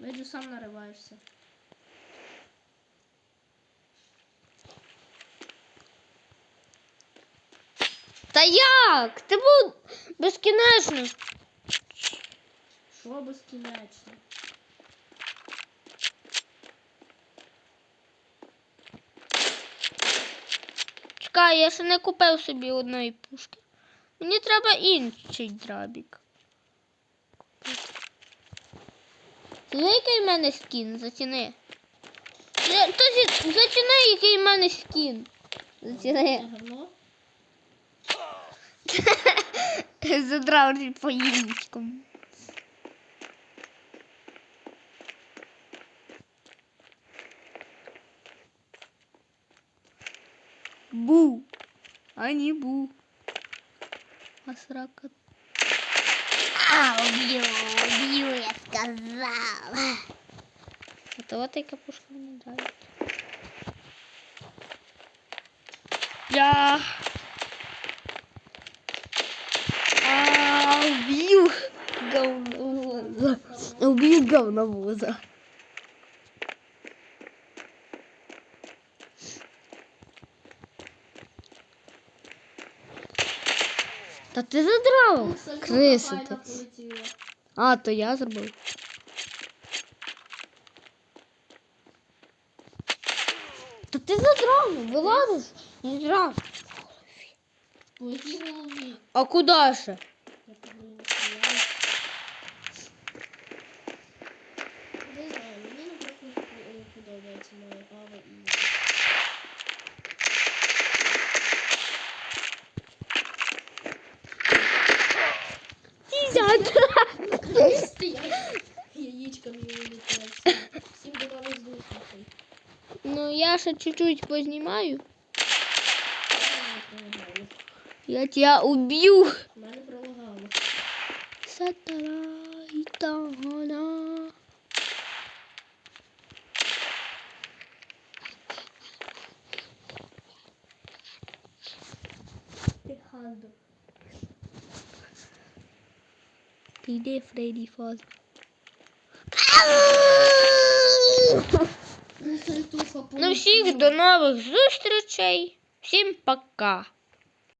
нариваєшся. Та як? Ти був безкінечно. Що безкінечно? Чекай, я ще не купив собі одної пушки. Мені треба інший драбік. Який в мене скін? Заціни. Заціни, який в мене скін. Заціни. Задрав по яєчкам. Бу. А не бу. А срака. А, убью, убью, я сказала. Это вот и капушка мне нравится. Я... А, убью говновоза. Убью говновоза. Та ти задрав, криси ти. А, то я зробив. Та ти задрав, вилазиш? Не голові? А куди ще? Ти задрав. Стоять яєчками вилітають. Всім до. Ну, я ще чуть-чуть познімаю. Я тебя убью. Мене пролагало. Сатарайтана. Піхандо. Піде Фредді Фаз. Ну, Ну всіх до нових зустрічей. Всім пока.